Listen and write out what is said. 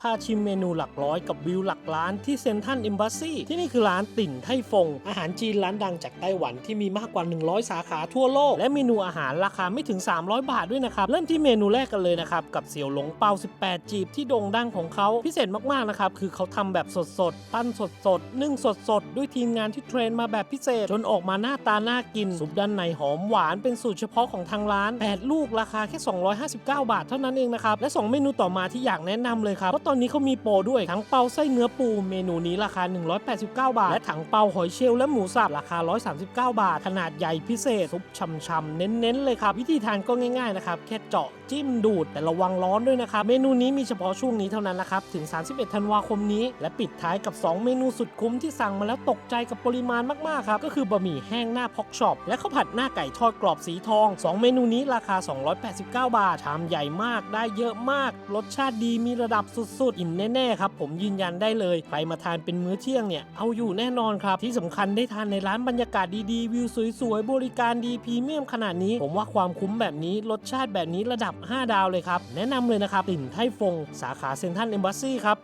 พาชิมเมนูหลักร้อยกับวิวหลักล้านที่เซนทัน e อ b บ s ซีที่นี่คือร้านติ่นไทฟง อาหารจีนร้านดังจากไต้หวันที่มีมากกว่า 100 สาขาทั่วโลก และเมนูอาหารราคาไม่ถึง 300 บาทด้วยนะครับ เริ่มที่เมนูแรกกันเลยนะครับ กับเสี่ยวหลงเปา 18 จีบที่โด่งดังของเขา พิเศษมากๆนะครับ คือเขาทำแบบสดๆ ปั้นสดๆ นึ่งสดๆ ด้วยทีมงานที่เทรนมาแบบพิเศษ จนออกมาหน้าตาน่ากินซุปด้านในหอมหวานเป็นสูตรเฉพาะของทางร้าน 8 ลูกราคาแค่ 259 บาทเท่านั้นเองนะครับและ 2 เมนูต่อมาที่อยากแนะนำเลยครับเพราะตอนนี้เขามีโปรด้วยทั้งเปาไส้เนื้อปูเมนูนี้ราคา 189 บาท และถังเปาหอยเชลล์และหมูสับราคา 139 บาท ขนาดใหญ่พิเศษซุปช่ำๆเน้นๆเลยครับ วิธีทานก็ง่ายๆนะครับแค่เจาะจิ้มดูดแต่ระวังร้อนด้วยนะครับเมนูนี้มีเฉพาะช่วงนี้เท่านั้นนะครับถึง 31 ธันวาคมนี้ และปิดท้ายกับ 2 เมนูสุดคุ้มที่สั่งมาแล้วตกใจกับปริมาณมากๆครับก็คือบะหมี่แห้งหน้าพอกช็อปและข้าวผัดหน้าไก่ทอดกรอบสีทอง 2 เมนูนี้ราคา 289 บาทชามใหญ่มากได้เยอะมาก รสชาติดีมีระดับสุดๆอิ่มแน่ๆครับผมยืนยันได้เลยใครมาทานเป็นมื้อเที่ยงเนี่ยเอาอยู่แน่นอนครับที่สำคัญได้ทานในร้านบรรยากาศดีๆวิวสวยๆบริการดีพรีเมียมขนาดนี้ ผมว่าความคุ้มแบบนี้รสชาติแบบนี้ระดับ 5 ดาวเลยครับแนะนำเลยนะครับติ่นไทฟงสาขาเซ็นทรัลเอมบัสซี่ครับ